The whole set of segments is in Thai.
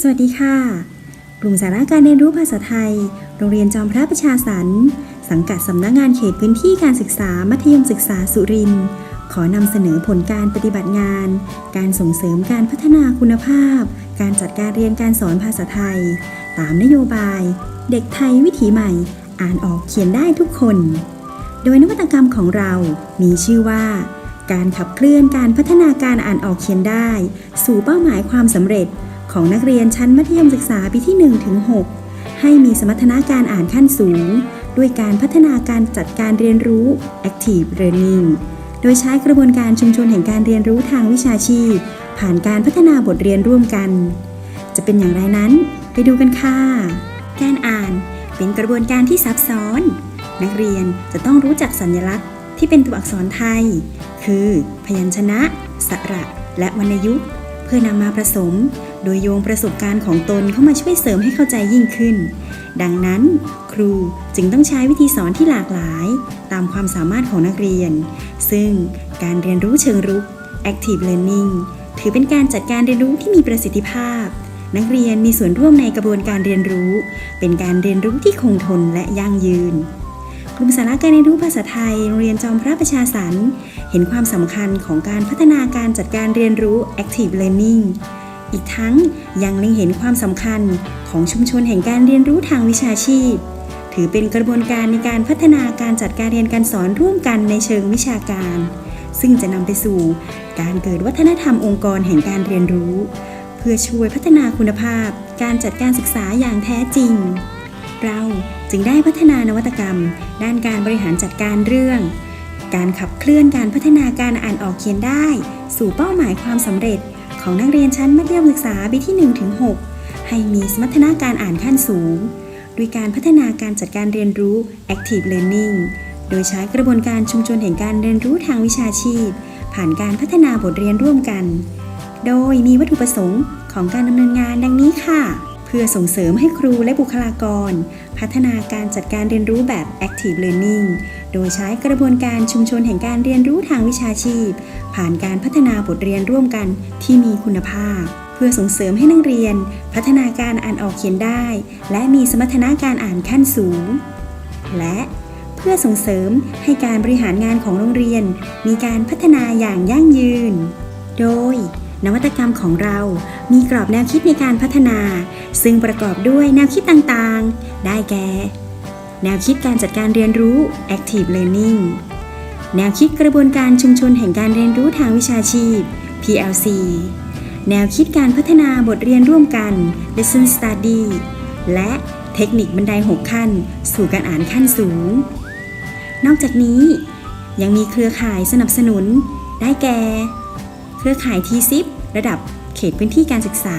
สวัสดีค่ะ กลุ่มสาระการเรียนรู้ภาษาไทย โรงเรียนจอมพระประชาสรรสังกัดสำนักงานเขตพื้นที่การศึกษามัธยมศึกษาสุรินทร์ขอนำเสนอผลการปฏิบัติงาน การส่งเสริมการพัฒนาคุณภาพ การจัดการเรียนการสอนภาษาไทย ตามนโยบาย เด็กไทยวิถีใหม่ อ่านออกเขียนได้ทุกคน โดยนวัตกรรมของเรา มีชื่อว่า การขับเคลื่อนการพัฒนาการอ่านออกเขียนได้ สู่เป้าหมายความสำเร็จ ของนักเรียนชั้นมัธยมศึกษาปีที่1ถึง6ให้มีสมรรถนะการอ่านขั้นสูง ด้วยการพัฒนาการจัดการเรียนรู้ active learning โดยใช้กระบวนการชุมชนแห่งการเรียนรู้ทางวิชาชีพ ผ่านการพัฒนาบทเรียนร่วมกัน จะเป็นอย่างไรนั้น ไปดูกันค่ะ การอ่านเป็นกระบวนการที่ซับซ้อน นักเรียนจะต้องรู้จักสัญลักษณ์ที่เป็นตัวอักษรไทย คือ พยัญชนะ สระ และวรรณยุกต์ เพื่อนำมาผสม โดยโยงประสบการณ์ของตนเข้ามาช่วยเสริมให้เข้าใจยิ่งขึ้น ดังนั้น ครูจึงต้องใช้วิธีสอนที่หลากหลาย ตามความสามารถของนักเรียน ซึ่งการเรียนรู้เชิงรุก active learning ถือเป็นการจัดการเรียนรู้ที่มีประสิทธิภาพ นักเรียนมีส่วนร่วมในกระบวนการเรียนรู้ เป็นการเรียนรู้ที่คงทนและยั่งยืนกลุ่มสาระการเรียนรู้ภาษาไทยโรงเรียนจอมพระประชาสรรเห็นความสำคัญของการพัฒนาการจัดการเรียนรู้ active learning อีกทั้งยังเล็งเห็นความสำคัญของชุมชนแห่งการเรียนรู้ทางวิชาชีพ ถือเป็นกระบวนการในการพัฒนาการจัดการเรียนการสอนร่วมกันในเชิงวิชาการ ซึ่งจะนำไปสู่การเกิดวัฒนธรรมองค์กรแห่งการเรียนรู้ เพื่อช่วยพัฒนาคุณภาพ การจัดการศึกษาอย่างแท้จริง เราจึงได้พัฒนานวัตกรรม ด้านการบริหารจัดการเรื่อง การขับเคลื่อนการพัฒนาการอ่านออกเขียนได้ สู่เป้าหมายความสำเร็จ ของนักเรียนชั้นมัธยมศึกษาปีที่1ถึง6ให้มีสมรรถนะการอ่านขั้นสูง ด้วยการพัฒนาการจัดการเรียนรู้ active learning โดยใช้กระบวนการชุมชนแห่งการเรียนรู้ทางวิชาชีพ ผ่านการพัฒนาบทเรียนร่วมกัน โดยมีวัตถุประสงค์ของการดำเนินงานดังนี้ค่ะ เพื่อส่งเสริมให้ครูและบุคลากร พัฒนาการจัดการเรียนรู้แบบ active learning โดยใช้กระบวนการชุมชนแห่งการเรียนรู้ทางวิชาชีพ ผ่านการพัฒนาบทเรียนร่วมกันที่มีคุณภาพ เพื่อส่งเสริมให้นักเรียน พัฒนาการอ่านออกเขียนได้ และมีสมรรถนะการอ่านขั้นสูง และเพื่อส่งเสริมให้การบริหารงานของโรงเรียน มีการพัฒนาอย่างยั่งยืน โดย นวัตกรรมของเรามีกรอบแนวคิดในการพัฒนา ซึ่งประกอบด้วยแนวคิดต่างๆ ได้แก่ แนวคิดการจัดการเรียนรู้ active learning แนวคิดกระบวนการชุมชนแห่งการเรียนรู้ทางวิชาชีพ PLC แนวคิดการพัฒนาบทเรียนร่วมกัน lesson study และเทคนิคบันได 6 ขั้น สู่การอ่านขั้นสูง นอกจากนี้ยังมีเครือข่ายสนับสนุน ได้แก่ เครือข่ายทีซิประดับเขตพื้นที่การศึกษา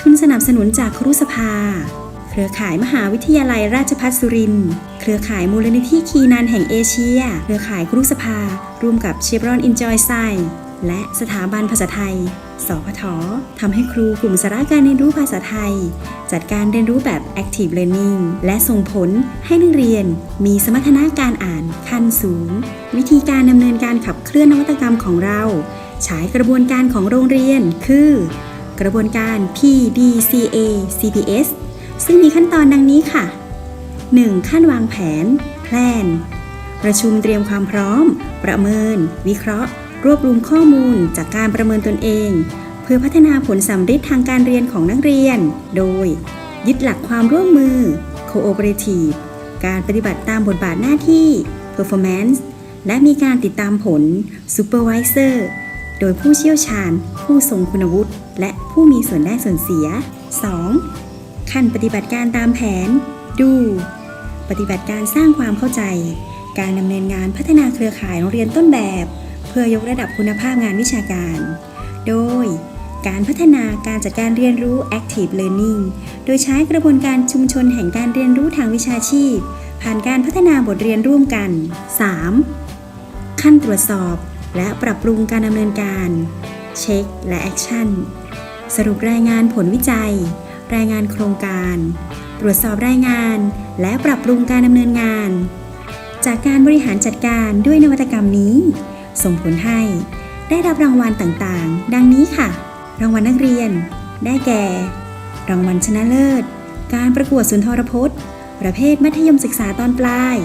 ทุนสนับสนุนจากครุสภา เครือข่ายมหาวิทยาลัยราชภัฏสุรินทร์ เครือข่ายมูลนิธิคีนันแห่งเอเชีย เครือข่ายครุสภา ร่วมกับเชฟรอนอินจอยไซและสถาบันภาษาไทย สพททำให้ครูกลุ่มสาระการเรียนรู้ภาษาไทย จัดการเรียนรู้แบบ active learning และส่งผลให้นักเรียน มีสมรรถนะการอ่านขั้นสูง วิธีการดำเนินการขับเคลื่อนนวัตกรรมของเรา ใช้กระบวนการของโรงเรียน คือ กระบวนการ PDCA CPS ซึ่งมีขั้นตอนดังนี้ค่ะ 1. ขั้นวางแผน Plan ประชุมเตรียมความพร้อม ประเมิน วิเคราะห์ รวบรวมข้อมูลจากการประเมินตนเอง เพื่อพัฒนาผลสำเร็จทางการเรียนของนักเรียน โดย ยึดหลักความร่วมมือ Cooperative การปฏิบัติตามบทบาทหน้าที่ Performance และมีการติดตามผล Supervisor โดยผู้เชี่ยวชาญ ผู้ทรงคุณวุฒิ และผู้มีส่วนได้ส่วนเสีย 2. ขั้นปฏิบัติการตามแผน ดู ปฏิบัติการสร้างความเข้าใจ การดำเนินงานพัฒนาเครือข่ายโรงเรียนต้นแบบ เพื่อยกระดับคุณภาพงานวิชาการ โดยการพัฒนาการจัดการเรียนรู้ active learning โดยใช้กระบวนการชุมชนแห่งการเรียนรู้ทางวิชาชีพ ผ่านการพัฒนาบทเรียนร่วมกัน 3. ขั้นตรวจสอบ และปรับปรุงการดำเนินการ เช็ค และแอคชั่น สรุปรายงานผลวิจัย รายงานโครงการ ตรวจสอบรายงาน และปรับปรุงการดำเนินงาน จากการบริหารจัดการด้วยนวัตกรรมนี้ ส่งผลให้ ได้รับรางวัลต่างๆ ดังนี้ค่ะ รางวัลนักเรียน ได้แก่ รางวัลชนะเลิศ การประกวดสุนทรพจน์ ประเภทมัธยมศึกษาตอนปลาย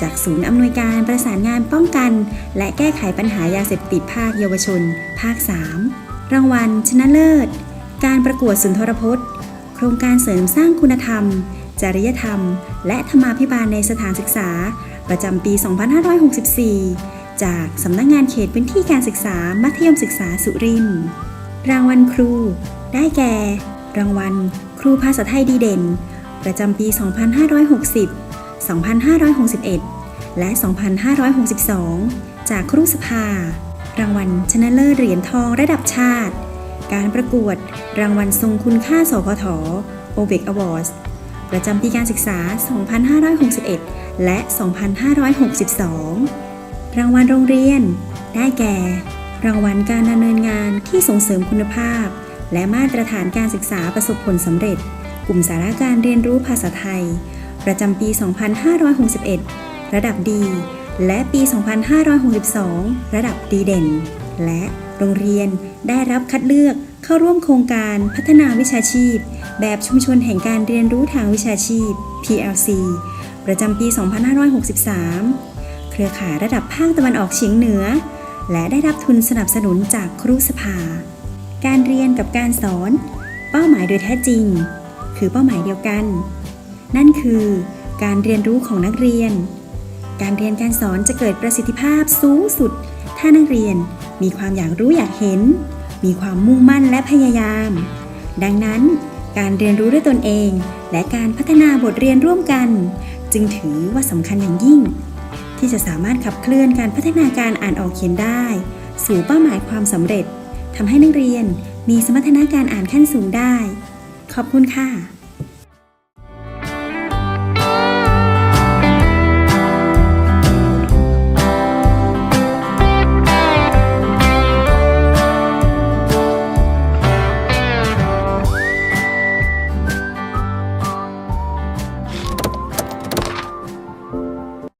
จากศูนย์อำนวยการประสานงานป้องกัน และแก้ไขปัญหายาเสพติดภาคเยาวชน ภาค 3 รางวัล ชนะเลิศ การประกวดสุนทรพจน์ โครงการเสริมสร้างคุณธรรม จริยธรรม และธรรมาภิบาลในสถานศึกษา ประจำปี 2564 จากสำนักงงานเขตพื้นที่การศึกษามัธยมศึกษาสุรินทร์รางวัลครู ได้แก่ รางวัล ครูภาษาไทยดีเด่น ประจำปี 2560 2561 และ 2562 จากครูสภา รางวัลชนะเลิศเหรียญทองระดับชาติ การประกวดรางวัลทรงคุณค่าสพท o b e c Awards ประจำปีการศึกษา 2561 และ 2562 รางวัลโรงเรียน ได้แก่ รางวัลการดำเนินงานที่ส่งเสริมคุณภาพ และมาตรฐานการศึกษาประสบผลสำเร็จ กลุ่มสาระการเรียนรู้ภาษาไทย ประจำปี 2561 ระดับดี และปี 2562 ระดับดีเด่น และโรงเรียนได้รับคัดเลือกเข้าร่วมโครงการพัฒนาวิชาชีพ แบบชุมชนแห่งการเรียนรู้ทางวิชาชีพ PLC ประจำปี 2563 เครือข่ายระดับภาคตะวันออกเฉียงเหนือ และได้รับทุนสนับสนุนจากครูสภา การเรียนกับการสอน เป้าหมายโดยแท้จริง คือเป้าหมายเดียวกัน นั่นคือการเรียนรู้ของนักเรียน การเรียนการสอนจะเกิดประสิทธิภาพสูงสุด ถ้านักเรียนมีความอยากรู้อยากเห็น มีความมุ่งมั่นและพยายาม ดังนั้น การเรียนรู้ด้วยตนเอง และการพัฒนาบทเรียนร่วมกัน จึงถือว่าสำคัญอย่างยิ่ง ที่จะสามารถขับเคลื่อนการพัฒนาการอ่านออกเขียนได้ สู่เป้าหมายความสำเร็จทำให้นักเรียนมีสมรรถนะการอ่านขั้นสูงได้ ขอบคุณค่ะ